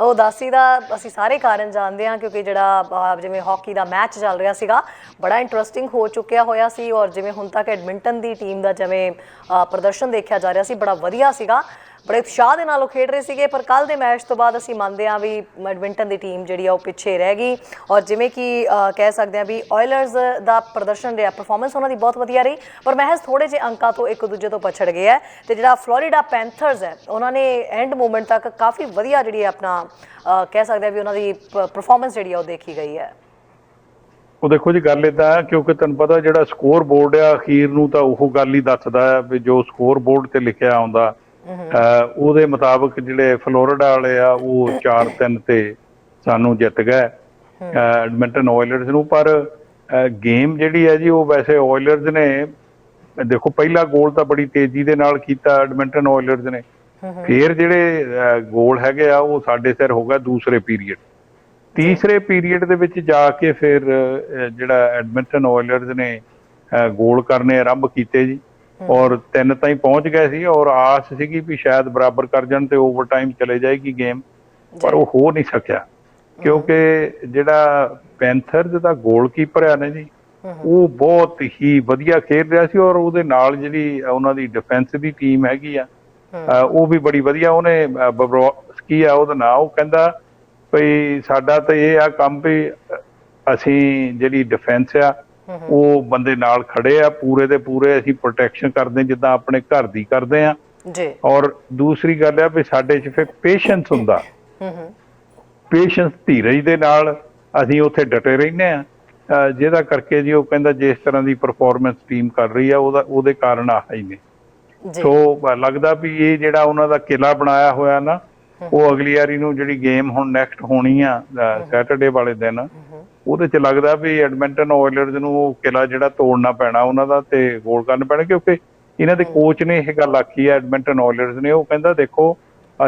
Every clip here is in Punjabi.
ਉਦਾਸੀ ਦਾ ਅਸੀਂ ਸਾਰੇ ਕਾਰਨ ਜਾਣਦੇ ਹਾਂ ਕਿਉਂਕਿ ਜਿਹੜਾ ਅਹ, ਜਿਵੇਂ ਹਾਕੀ ਦਾ ਮੈਚ ਚੱਲ ਰਿਹਾ ਸੀਗਾ ਬੜਾ ਇੰਟਰਸਟਿੰਗ ਹੋ ਚੁੱਕਿਆ ਹੋਇਆ ਸੀ ਔਰ ਜਿਵੇਂ ਹੁਣ ਤੱਕ ਐਡਮਿੰਟਨ ਦੀ ਟੀਮ ਦਾ ਜਿਵੇਂ ਅਹ, ਪ੍ਰਦਰਸ਼ਨ ਦੇਖਿਆ ਜਾ ਰਿਹਾ ਸੀ ਬੜਾ ਵਧੀਆ ਸੀਗਾ। ਬੜੇ ਉਤਸ਼ਾਹ ਦੇ ਨਾਲ ਉਹ ਖੇਡ ਰਹੇ ਸੀਗੇ, ਪਰ ਕੱਲ ਦੇ ਮੈਚ ਤੋਂ ਬਾਅਦ ਅਸੀਂ ਮੰਨਦੇ ਹਾਂ ਵੀ ਐਡਮਿੰਟਨ ਦੀ ਟੀਮ ਜਿਹੜੀ ਆ ਉਹ ਪਿੱਛੇ ਰਹਿ ਗਈ। ਔਰ ਜਿਵੇਂ ਕਿ ਕਹਿ ਸਕਦੇ ਹਾਂ ਵੀ ਆਇਲਰਸ ਦਾ ਪ੍ਰਦਰਸ਼ਨ ਰਿਹਾ ਪਰਫਾਰਮੈਂਸ ਉਹਨਾਂ ਦੀ ਬਹੁਤ ਵਧੀਆ ਰਹੀ, ਪਰ ਮਹਿਜ਼ ਥੋੜੇ ਜਿਹੇ ਅੰਕਾਂ ਤੋਂ ਇੱਕ ਦੂਜੇ ਤੋਂ ਪਛੜ ਗਏ ਹੈ। ਤੇ ਜਿਹੜਾ ਫਲੋਰੀਡਾ ਪੈਂਥਰਸ ਹੈ, ਉਹਨਾਂ ਨੇ ਐਂਡ ਮੂਮੈਂਟ ਤੱਕ ਕਾਫੀ ਵਧੀਆ ਜਿਹੜੀ ਆਪਣਾ ਕਹਿ ਸਕਦੇ ਹਾਂ ਵੀ ਉਹਨਾਂ ਦੀ ਪਰਫਾਰਮੈਂਸ ਜਿਹੜੀ ਆ ਉਹ ਦੇਖੀ ਗਈ ਹੈ। ਉਹ ਦੇਖੋ ਜੀ, ਗੱਲ ਇਦਾਂ ਹੈ, ਕਿਉਂਕਿ ਤੁਹਾਨੂੰ ਪਤਾ ਜਿਹੜਾ ਸਕੋਰ ਬੋਰਡ ਆ, ਅਖੀਰ ਨੂੰ ਤਾਂ ਉਹ ਗੱਲ ਹੀ ਦੱਸਦਾ ਹੈ ਵੀ ਜੋ ਸਕੋਰ ਬੋਰਡ ਤੇ ਲਿਖਿਆ ਆਉਂਦਾ ਉਹਦੇ ਮੁਤਾਬਕ ਜਿਹੜੇ ਫਲੋਰੀਡਾ ਵਾਲੇ ਆ, ਉਹ 4-3 ਤੇ ਸਾਨੂੰ ਜਿੱਤ ਗਏ। ਐਡਮਿੰਟਨ ਆਇਲਰਸ ਨੂੰ, ਪਰ ਗੇਮ ਜਿਹੜੀ ਹੈ ਜੀ, ਉਹ ਵੈਸੇ ਆਇਲਰਸ ਨੇ, ਦੇਖੋ ਪਹਿਲਾ ਗੋਲ ਤਾਂ ਬੜੀ ਤੇਜ਼ੀ ਦੇ ਨਾਲ ਕੀਤਾ ਐਡਮਿੰਟਨ ਆਇਲਰਸ ਨੇ। ਫਿਰ ਜਿਹੜੇ ਗੋਲ ਹੈਗੇ ਆ, ਉਹ ਸਾਡੇ ਸਿਰ ਹੋ ਗਿਆ ਦੂਸਰੇ ਪੀਰੀਅਡ ਤੀਸਰੇ ਪੀਰੀਅਡ ਦੇ ਵਿੱਚ ਜਾ ਕੇ ਫਿਰ ਜਿਹੜਾ ਐਡਮਿੰਟਨ ਆਇਲਰਸ ਨੇ ਗੋਲ ਕਰਨੇ ਆਰੰਭ ਕੀਤੇ ਜੀ। ਔਰ ਤਿੰਨ ਤਾਈਂ ਪਹੁੰਚ ਗਏ ਸੀ ਔਰ ਆਸ ਸੀਗੀ ਵੀ ਸ਼ਾਇਦ ਬਰਾਬਰ ਕਰ ਜਾਣ ਤੇ ਓਵਰਟਾਈਮ ਚਲੇ ਜਾਏਗੀ ਗੇਮ ਪਰ ਉਹ ਹੋ ਨਹੀਂ ਸਕਿਆ। ਕਿਉਂਕਿ ਜਿਹੜਾ ਪੈਂਥਰਜ਼ ਦਾ ਗੋਲਕੀਪਰ ਆ ਨਾ ਜੀ ਉਹ ਬਹੁਤ ਹੀ ਵਧੀਆ ਖੇਡ ਰਿਹਾ ਸੀ ਔਰ ਉਹਦੇ ਨਾਲ ਜਿਹੜੀ ਉਹਨਾਂ ਦੀ ਡਿਫੈਂਸ ਦੀ ਟੀਮ ਹੈਗੀ ਆ ਉਹ ਵੀ ਬੜੀ ਵਧੀਆ। ਉਹਨੇ ਬਬਰੋਸਕੀ ਆ ਉਹਦਾ ਨਾਂ ਉਹ ਕਹਿੰਦਾ ਭਈ ਸਾਡਾ ਤਾਂ ਇਹ ਆ ਕੰਮ ਵੀ ਅਸੀਂ ਜਿਹੜੀ ਡਿਫੈਂਸ ਆ ਉਹ ਬੰਦੇ ਨਾਲ ਖੜੇ ਆ ਪੂਰੇ ਦੇ ਪੂਰੇ ਅਸੀਂ ਪ੍ਰੋਟੈਕਸ਼ਨ ਕਰਦੇ ਜਿੱਦਾਂ ਆਪਣੇ ਘਰ ਦੀ ਕਰਦੇ ਆ ਜੀ। ਔਰ ਦੂਸਰੀ ਗੱਲ ਆ ਵੀ ਸਾਡੇ 'ਚ ਫਿਰ ਪੇਸ਼ੈਂਸ ਹੁੰਦਾ। ਹੂੰ ਹੂੰ। ਪੇਸ਼ੈਂਸ ਧੀਰਜ ਦੇ ਨਾਲ ਅਸੀਂ ਉੱਥੇ ਡਟੇ ਰਹਿੰਦੇ ਆ ਜਿਹਦਾ ਕਰਕੇ ਜੀ ਉਹ ਕਹਿੰਦਾ ਜਿਸ ਤਰ੍ਹਾਂ ਦੀ ਪਰਫਾਰਮੈਂਸ ਟੀਮ ਕਰ ਰਹੀ ਆ ਉਹਦਾ ਉਹਦੇ ਕਾਰਨ ਆਹ ਹੀ ਨੇ। ਜੀ। ਸੋ ਲੱਗਦਾ ਵੀ ਇਹ ਜਿਹੜਾ ਉਹਨਾਂ ਦਾ ਕਿਲਾ ਬਣਾਇਆ ਹੋਇਆ ਨਾ ਉਹ ਅਗਲੀ ਵਾਰੀ ਨੂੰ ਜਿਹੜੀ ਗੇਮ ਹੁਣ ਨੈਕਸਟ ਹੋਣੀ ਆ ਸੈਟਰਡੇ ਵਾਲੇ ਦਿਨ ਉਹਦੇ ਚ ਲੱਗਦਾ ਵੀ ਐਡਮਿੰਟਨ ਆਇਲਰਸ ਨੂੰ ਉਹ ਕਿਲਾ ਜਿਹੜਾ ਤੋੜਨਾ ਪੈਣਾ ਉਹਨਾਂ ਦਾ ਤੇ ਗੋਲ ਕਰਨ ਪੈਣਾ ਕਿਉਂਕਿ ਇਹਨਾਂ ਦੇ ਕੋਚ ਨੇ ਇਹ ਗੱਲ ਆਖੀ ਹੈ ਐਡਮਿੰਟਨ ਆਇਲਰਸ ਨੇ ਉਹ ਕਹਿੰਦਾ ਦੇਖੋ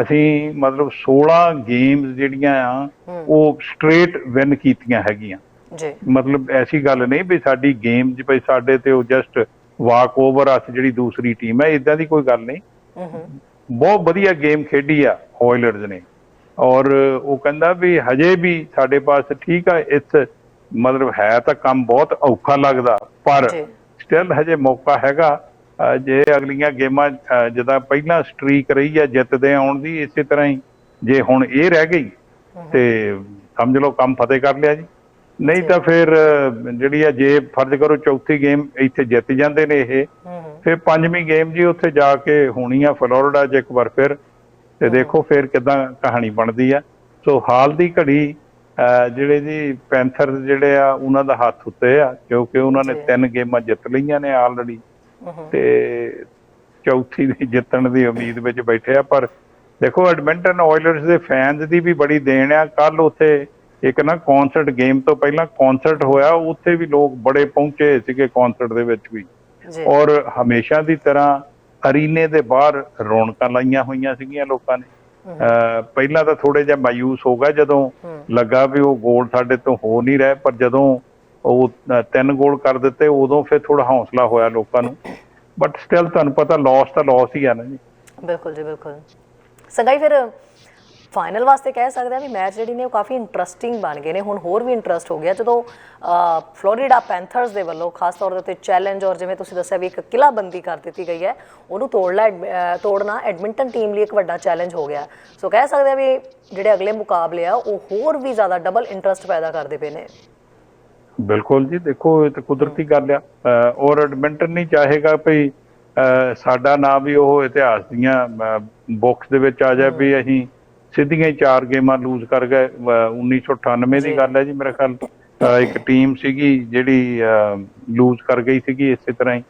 ਅਸੀਂ ਮਤਲਬ 16 ਗੇਮਸ ਜਿਹੜੀਆਂ ਆ ਉਹ ਸਟ੍ਰੇਟ ਵਿਨ ਕੀਤੀਆਂ ਹੈਗੀਆਂ। ਜੀ। ਮਤਲਬ ਐਸੀ ਗੱਲ ਨਹੀਂ ਵੀ ਸਾਡੀ ਗੇਮ 'ਚ ਭਈ ਸਾਡੇ ਤੇ ਉਹ ਜਸਟ ਵਾਕ ਓਵਰ ਅਸ ਜਿਹੜੀ ਦੂਸਰੀ ਟੀਮ ਹੈ ਇਦਾਂ ਦੀ ਕੋਈ ਗੱਲ ਨਹੀਂ। ਹੂੰ ਹੂੰ ਬਹੁਤ ਵਧੀਆ ਗੇਮ ਖੇਡੀ ਆ ਆਇਲਰਸ ਨੇ। ਔਰ ਉਹ ਕਹਿੰਦਾ ਵੀ ਹਜੇ ਵੀ ਸਾਡੇ ਪਾਸ ਠੀਕ ਆ ਇਸ ਮਤਲਬ ਹੈ ਤਾਂ ਕੰਮ ਬਹੁਤ ਔਖਾ ਲੱਗਦਾ ਪਰ ਸਟਿਲ ਹਜੇ ਮੌਕਾ ਹੈਗਾ। ਜੇ ਅਗਲੀਆਂ ਗੇਮਾਂ ਜਿੱਦਾਂ ਪਹਿਲਾਂ ਸਟ੍ਰੀਕ ਰਹੀ ਆ ਜਿੱਤਦੇ ਆਉਣ ਦੀ ਇਸੇ ਤਰ੍ਹਾਂ ਹੀ ਜੇ ਹੁਣ ਇਹ ਰਹਿ ਗਈ ਤੇ ਸਮਝ ਲਓ ਕੰਮ ਫਤਿਹ ਕਰ ਲਿਆ ਜੀ। ਨਹੀਂ ਤਾਂ ਫਿਰ ਜਿਹੜੀ ਆ ਜੇ ਫਰਜ਼ ਕਰੋ ਚੌਥੀ ਗੇਮ ਇੱਥੇ ਜਿੱਤ ਜਾਂਦੇ ਨੇ ਇਹ ਫਿਰ ਪੰਜਵੀਂ ਗੇਮ ਜੀ ਉੱਥੇ ਜਾ ਕੇ ਹੋਣੀ ਆ ਫਲੋਰੀਡਾ 'ਚ ਇੱਕ ਵਾਰ ਫਿਰ। ਤੇ ਦੇਖੋ ਫਿਰ ਕਿਦਾਂ ਕਹਾਣੀ ਬਣਦੀ ਆ। ਸੋ ਹਾਲ ਦੀ ਘੜੀ ਜਿਹੜੇ ਜੀ ਪੈਂਥਰ ਜਿਹੜੇ ਆ ਉਹਨਾਂ ਦਾ ਹੱਥ ਉੱਤੇ ਆ ਕਿਉਂਕਿ ਉਹਨਾਂ ਨੇ। ਤਿੰਨ ਗੇਮਾਂ ਜਿੱਤ ਲਈਆਂ ਨੇ ਆਲਰੇਡੀ। ਤੇ ਚੌਥੀ ਦੀ ਜਿੱਤਣ ਦੀ ਉਮੀਦ ਵਿੱਚ ਬੈਠੇ ਆ ਪਰ ਦੇਖੋ ਐਡਮਿੰਟਨ ਆਇਲਰਸ ਦੇ ਫੈਨਸ ਦੀ ਵੀ ਬੜੀ ਦੇਣ ਆ। ਕੱਲ ਉੱਥੇ ਇੱਕ ਨਾ ਕਨਸਰਟ ਗੇਮ ਤੋਂ ਪਹਿਲਾਂ ਕਨਸਰਟ ਹੋਇਆ ਉੱਥੇ ਵੀ ਲੋਕ ਬੜੇ ਪਹੁੰਚੇ ਸੀਗੇ ਕਨਸਰਟ ਦੇ ਵਿੱਚ ਵੀ। ਔਰ ਹਮੇਸ਼ਾ ਦੀ ਤਰ੍ਹਾਂ ਅਰੀਨੇ ਦੇ ਬਾਹਰ ਰੌਣਕਾਂ ਲਾਈਆਂ ਹੋਈਆਂ ਸੀਗੀਆਂ ਲੋਕਾਂ ਨੇ। ਪਹਿਲਾਂ ਤਾਂ ਥੋੜੇ ਜਿਹਾ ਮਾਯੂਸ ਹੋ ਗਿਆ ਜਦੋਂ। ਲੱਗਾ ਵੀ ਉਹ ਗੋਲ ਸਾਡੇ ਤੋਂ ਹੋ ਨਹੀਂ ਰਹੇ ਪਰ ਜਦੋਂ ਉਹ ਤਿੰਨ ਗੋਲ ਕਰ ਦਿੱਤੇ ਉਦੋਂ ਫਿਰ ਥੋੜਾ ਹੌਸਲਾ ਹੋਇਆ ਲੋਕਾਂ ਨੂੰ। ਬਟ ਸਟਿਲ ਤੁਹਾਨੂੰ ਪਤਾ ਲਾਸ ਤਾਂ ਲਾਸ ਹੀ ਆ ਨਾ ਜੀ। ਬਿਲਕੁਲ ਜੀ ਬਿਲਕੁਲ। ਸੰਗਾਈ ਫਿਰ ਫਾਈਨਲ ਵਾਸਤੇ ਕਹਿ ਸਕਦੇ ਆ ਵੀ ਮੈਚ ਜਿਹੜੀ ਨੇ ਉਹ ਕਾਫੀ ਇੰਟਰਸਟਿੰਗ ਬਣ ਗਏ ਨੇ। ਹੁਣ ਹੋਰ ਵੀ ਇੰਟਰਸਟ ਹੋ ਗਿਆ। ਜਦੋਂ ਫਲੋਰੀਡਾ ਪੈਂਥਰਸ ਦੇ ਵੱਲੋਂ ਖਾਸ ਤੌਰ ਦੇ ਉੱਤੇ ਚੈਲੰਜ ਔਰ ਜਿਵੇਂ ਤੁਸੀਂ ਦੱਸਿਆ ਵੀ ਇੱਕ ਕਿਲਾਬੰਦੀ ਕਰ ਦਿੱਤੀ ਗਈ ਹੈ ਉਹਨੂੰ ਤੋੜਨਾ ਤੋੜਨਾ ਐਡਮਿੰਟਨ ਟੀਮ ਲਈ ਇੱਕ ਵੱਡਾ ਚੈਲੰਜ ਹੋ ਗਿਆ। ਸੋ ਕਹਿ ਸਕਦੇ ਆ ਵੀ ਜਿਹੜੇ ਅਗਲੇ ਮੁਕਾਬਲੇ ਆ ਉਹ ਹੋਰ ਵੀ ਜ਼ਿਆਦਾ ਡਬਲ ਇੰਟਰਸਟ ਪੈਦਾ ਕਰਦੇ ਪਏ ਨੇ। ਬਿਲਕੁਲ ਜੀ ਦੇਖੋ ਇਹ ਤਾਂ ਕੁਦਰਤੀ ਗੱਲ ਆ। ਔਰ ਐਡਮਿੰਟਨ ਨਹੀਂ ਚਾਹੇਗਾ ਭਈ ਸਾਡਾ ਨਾਮ ਵੀ ਉਹ ਇਤਿਹਾਸ ਦੀਆਂ ਬੁੱਕਸ ਦੇ ਵਿੱਚ ਆ ਜਾਏ ਵੀ ਅਸੀਂ ਸਿੱਧੀਆਂ ਹੀ ਚਾਰ ਗੇਮਾਂ ਲੂਜ਼ ਕਰ ਗਏ ਅਹ 1998 ਜੀ। ਦੀ ਗੱਲ ਹੈ ਜੀ ਮੇਰੇ ਖਿਆਲ ਇੱਕ ਟੀਮ ਸੀਗੀ ਜਿਹੜੀ ਲੂਜ਼ ਕਰ ਗਈ ਸੀਗੀ ਇਸੇ ਤਰ੍ਹਾਂ ਹੀ।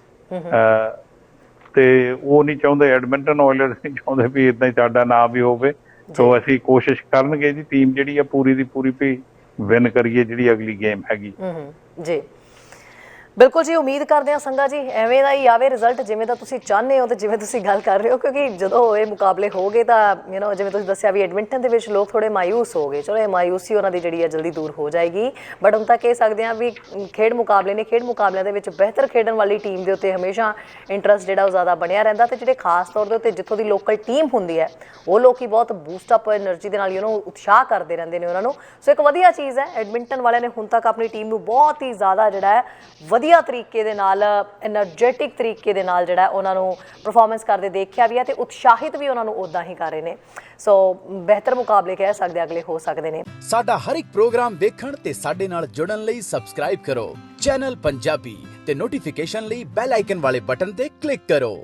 ਤੇ ਉਹ ਨਹੀਂ ਚਾਹੁੰਦੇ ਐਡਮਿੰਟਨ ਆਇਲਰਸ ਨਹੀਂ ਚਾਹੁੰਦੇ ਵੀ ਇਦਾਂ ਹੀ ਸਾਡਾ ਨਾਮ ਵੀ ਹੋਵੇ। ਸੋ ਅਸੀਂ ਕੋਸ਼ਿਸ਼ ਕਰਨਗੇ ਜੀ ਟੀਮ ਜਿਹੜੀ ਆ ਪੂਰੀ ਦੀ ਪੂਰੀ ਵੀ ਵਿਨ ਕਰੀਏ ਜਿਹੜੀ ਅਗਲੀ ਗੇਮ ਹੈਗੀ। ਜੀ। ਬਿਲਕੁਲ ਜੀ, ਉਮੀਦ ਕਰਦੇ ਹਾਂ ਸੰਗਾ ਜੀ, ਐਵੇਂ ਦਾ ਹੀ ਆਵੇ ਰਿਜ਼ਲਟ ਜਿਵੇਂ ਦਾ ਤੁਸੀਂ ਚਾਹੁੰਦੇ ਹੋ ਤੇ ਜਿਵੇਂ ਤੁਸੀਂ ਗੱਲ ਕਰ ਰਹੇ ਹੋ, ਕਿਉਂਕਿ ਜਦੋਂ ਇਹ ਮੁਕਾਬਲੇ ਹੋ ਗਏ ਤਾਂ ਯੂ نو ਜਿਵੇਂ ਤੁਸੀਂ ਦੱਸਿਆ ਵੀ ਐਡਮਿੰਟਨ ਦੇ ਵਿੱਚ ਲੋਕ ਥੋੜੇ ਮਾਇੂਸ ਹੋ ਗਏ। ਚਲੋ, ਇਹ ਮਾਇੂਸੀ ਉਹਨਾਂ ਦੀ ਜਿਹੜੀ ਹੈ ਜਲਦੀ ਦੂਰ ਹੋ ਜਾਏਗੀ। ਬਟ ਹੁਣ ਤਾਂ ਕਹਿ ਸਕਦੇ ਹਾਂ ਵੀ ਖੇਡ ਮੁਕਾਬਲੇ ਨੇ, ਖੇਡ ਮੁਕਾਬਲਿਆਂ ਦੇ ਵਿੱਚ ਬਿਹਤਰ ਖੇਡਣ ਵਾਲੀ ਟੀਮ ਦੇ ਉੱਤੇ ਹਮੇਸ਼ਾ ਇੰਟਰਸਟ ਜਿਹੜਾ ਉਹ ਜ਼ਿਆਦਾ ਬਣਿਆ ਰਹਿੰਦਾ ਤੇ ਜਿਹੜੇ ਖਾਸ ਤੌਰ ਦੇ ਉੱਤੇ ਜਿੱਥੋਂ ਦੀ ਲੋਕਲ ਟੀਮ ਹੁੰਦੀ ਹੈ, ਉਹ ਲੋਕੀ ਬਹੁਤ ਬੂਸਟ ਅਪ એનર્ਜੀ ਦੇ ਨਾਲ ਯੂ نو ਉਤਸ਼ਾਹ ਕਰਦੇ ਰਹਿੰਦੇ ਨੇ ਉਹਨਾਂ ਨੂੰ। ਸੋ ਇੱਕ ਵਧੀਆ ਚੀਜ਼ ਹੈ, ਐਡਮਿੰਟਨ ਵਾਲਿਆਂ ਨੇ ਹੁਣ ਤੱਕ ਆਪਣੀ ਟੀਮ ਨੂੰ ਬਹੁਤ ਹੀ ਜ਼ਿਆਦਾ ਜਿਹੜਾ ਹੈ ਵਧੀਆ ਤਰੀਕੇ ਦੇ ਨਾਲ એનર્ਜੈਟਿਕ ਤਰੀਕੇ ਦੇ ਨਾਲ ਜਿਹੜਾ ਉਹਨਾਂ ਨੂੰ ਪਰਫਾਰਮੈਂਸ ਕਰਦੇ ਦੇਖਿਆ ਵੀ ਹੈ ਤੇ ਉਤਸ਼ਾਹਿਤ ਵੀ ਉਹਨਾਂ ਨੂੰ ਉਦਾਂ ਹੀ ਕਰ ਰਹੇ ਨੇ। ਸੋ ਬਿਹਤਰ ਮੁਕਾਬਲੇ ਕਹਿ ਸਕਦੇ ਅਗਲੇ ਹੋ ਸਕਦੇ ਨੇ। ਸਾਡਾ ਹਰ ਇੱਕ ਪ੍ਰੋਗਰਾਮ ਦੇਖਣ ਤੇ ਸਾਡੇ ਨਾਲ ਜੁੜਨ ਲਈ ਸਬਸਕ੍ਰਾਈਬ ਕਰੋ। ਚੈਨਲ ਪੰਜਾਬੀ ਤੇ ਨੋਟੀਫਿਕੇਸ਼ਨ ਲਈ ਬੈਲ ਆਈਕਨ ਵਾਲੇ ਬਟਨ ਤੇ ਕਲਿੱਕ ਕਰੋ।